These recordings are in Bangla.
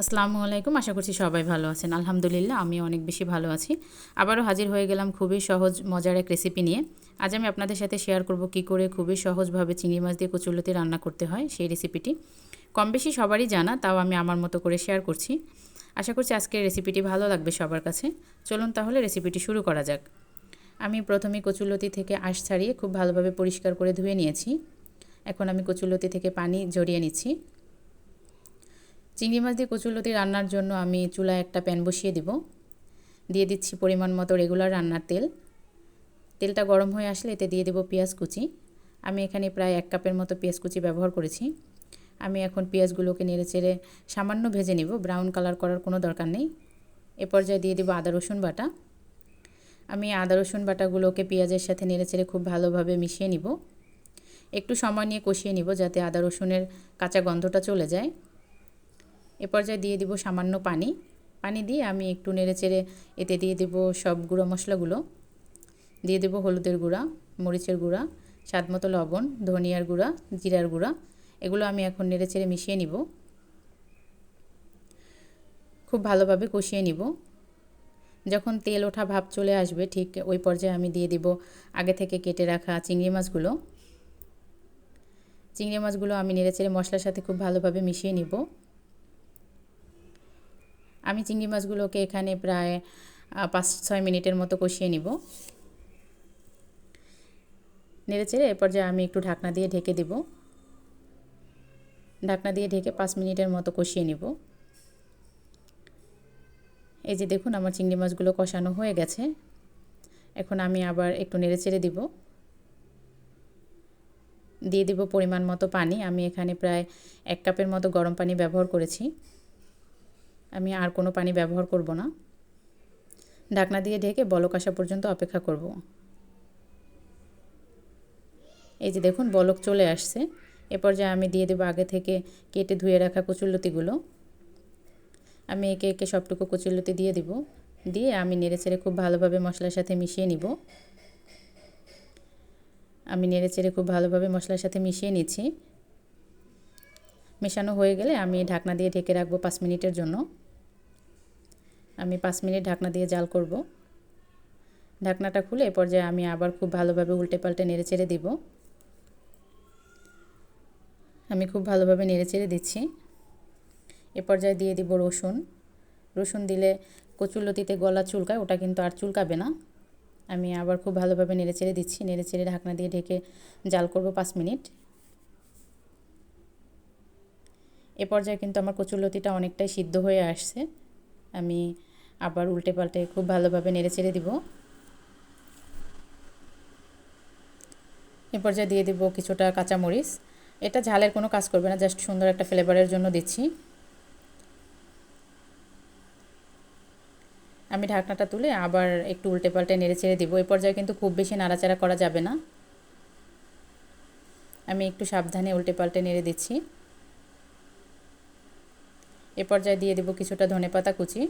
আসসালামু আলাইকুম, আশা করছি সবাই ভালো আছেন। আলহামদুলিল্লাহ আমি অনেক বেশি ভালো আছি। আবারও হাজির হয়ে গেলাম খুবই সহজ, মজার এক রেসিপি নিয়ে। আজ আমি আপনাদের সাথে শেয়ার করব কি করে খুবই সহজভাবে চিংড়ি মাছ দিয়ে কচুলতি রান্না করতে হয় সেই রেসিপিটি কম বেশি সবারই জানা, তাও আমি আমার মতো করে শেয়ার করছি। আশা করছি আজকের রেসিপিটি ভালো লাগবে সবার কাছে। চলুন তাহলে রেসিপিটি শুরু করা যাক। আমি প্রথমে কচুলতি থেকে আঁশ ছাড়িয়ে খুব ভালোভাবে পরিষ্কার করে ধুয়ে নিয়েছি। এখন আমি কচুলতি থেকে পানি জড়িয়ে নিচ্ছি। চিংড়ি মাছ দিয়ে কচুরলতি রান্নার জন্য আমি চুলায় একটা প্যান বসিয়ে দিব। দিয়ে দিচ্ছি পরিমাণ মতো রেগুলার রান্নার তেল। তেলটা গরম হয়ে আসলে এতে দিয়ে দেব পেঁয়াজ কুচি। আমি এখানে প্রায় এক কাপের মতো পেঁয়াজ কুচি ব্যবহার করেছি। আমি এখন পেঁয়াজগুলোকে নেড়ে চেড়ে সামান্য ভেজে নেব ব্রাউন কালার করার কোনো দরকার নেই। এ পর্যায়ে দিয়ে দেবো আদা, রসুন বাটা। আমি আদা, রসুন বাটাগুলোকে পেঁয়াজের সাথে নেড়ে চেড়ে খুব ভালোভাবে মিশিয়ে নিব। একটু সময় নিয়ে কষিয়ে নিব যাতে আদা, রসুনের কাঁচা গন্ধটা চলে যায়। এ পর্যায়ে দিয়ে দিব সামান্য পানি। পানি দিয়ে আমি একটু নেড়ে চেড়ে এতে দিয়ে দেব সব গুঁড়ো মশলাগুলো। দিয়ে দেব হলুদের গুঁড়া, মরিচের গুঁড়া, স্বাদ মতো লবণ, ধনিয়ার গুঁড়া, জিরার গুঁড়া। এগুলো আমি এখন নেড়ে চেড়ে মিশিয়ে নিব। খুব ভালোভাবে কষিয়ে নিব। যখন তেল ওঠা ভাব চলে আসবে, ঠিক ওই পর্যায়ে আমি দিয়ে দিব আগে থেকে কেটে রাখা চিংড়ি মাছগুলো। চিংড়ি মাছগুলো আমি নেড়ে চেড়ে মশলার সাথে খুব ভালোভাবে মিশিয়ে নিব। আমি চিংড়ি মাছগুলোকে এখানে প্রায় পাঁচ ছয় মিনিটের মতো কষিয়ে নিব। নেড়ে চেড়ে এরপর যে আমি একটু ঢাকনা দিয়ে ঢেকে দেব। ঢাকনা দিয়ে ঢেকে পাঁচ মিনিটের মতো কষিয়ে নিব। এই যে দেখুন আমার চিংড়ি মাছগুলো কষানো হয়ে গেছে। এখন আমি আবার একটু নেড়ে চেড়ে দিব। দিয়ে দিব পরিমাণ মতো পানি। আমি এখানে প্রায় এক কাপের মতো গরম পানি ব্যবহার করেছি। আমি আর কোনো পানি ব্যবহার করব না। ঢাকনা দিয়ে ঢেকে বলক আসা পর্যন্ত অপেক্ষা করব। এই যে দেখুন, বলক চলে আসছে। এ পর্যায়ে আমি দিয়ে দেবো আগে থেকে কেটে ধুয়ে রাখা কচুরলতিগুলো আমি একে একে সবটুকু কচুরলতি দিয়ে দিব। দিয়ে আমি নেড়ে চেড়ে খুব ভালোভাবে মশলার সাথে মিশিয়ে নিব। আমি নেড়ে চেড়ে খুব ভালোভাবে মশলার সাথে মিশিয়ে নিচ্ছি। মেশানো হয়ে গেলে আমি ঢাকনা দিয়ে ঢেকে রাখব পাঁচ মিনিটের জন্য। আমি পাঁচ মিনিট ঢাকনা দিয়ে জাল করব। ঢাকনাটা খুলে এ পর্যায়ে আমি আবার খুব ভালোভাবে উল্টে পাল্টে নেড়ে চেড়ে দিব। আমি খুব ভালোভাবে নেড়ে চেড়ে দিচ্ছি। এ পর্যায়ে দিয়ে দিব রসুন। রসুন দিলে কচুলতিতে গলা চুলকায়, ওটা কিন্তু আর চুলকাবে না। আমি আবার খুব ভালোভাবে নেড়ে চেড়ে দিচ্ছি। নেড়ে চেড়ে ঢাকনা দিয়ে ঢেকে জাল করব পাঁচ মিনিট। এ পর্যায়ে কিন্তু আমার কচুরলতিটা অনেকটাই সিদ্ধ হয়ে আসছে। আমি আবার উল্টে পাল্টে খুব ভালোভাবে নেড়ে চেড়ে দিব। এ পর্যায়ে দিয়ে দিব কিছুটা কাঁচামরিচ। এটা ঝালের কোনো কাজ করবে না, জাস্ট সুন্দর একটা ফ্লেভারের জন্য দিচ্ছি। আমি ঢাকনাটা তুলে আবার একটু উল্টে পাল্টে নেড়ে চেড়ে দিব। এ পর্যায়ে কিন্তু খুব বেশি নাড়াচাড়া করা যাবে না। আমি একটু সাবধানে উল্টে পাল্টে নেড়ে দিচ্ছি। এ পর্যায়ে দিয়ে দেব কিছুটা ধনে পাতা কুচি।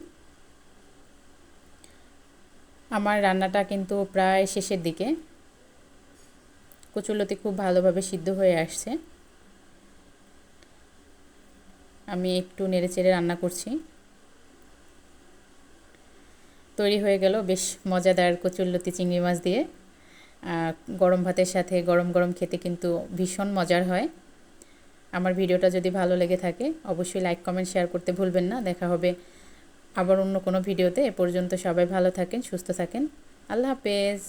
আমার রান্নাটা কিন্তু প্রায় শেষের দিকে। কচুলতি খুব ভালোভাবে সিদ্ধ হয়ে আসছে। আমি একটু নেড়ে চেড়ে রান্না করছি। তৈরি হয়ে গেল বেশ মজাদার কচুল্লতি চিংড়ি মাছ দিয়ে। গরম ভাতের সাথে গরম গরম খেতে কিন্তু ভীষণ মজার হয়। আমার ভিডিওটা যদি ভালো লেগে থাকে, অবশ্যই লাইক কমেন্ট শেয়ার করতে ভুলবেন না। দেখা হবে আবার অন্য কোনো ভিডিওতে এ পর্যন্ত সবাই ভালো থাকেন সুস্থ থাকেন। আল্লাহ হাফেজ।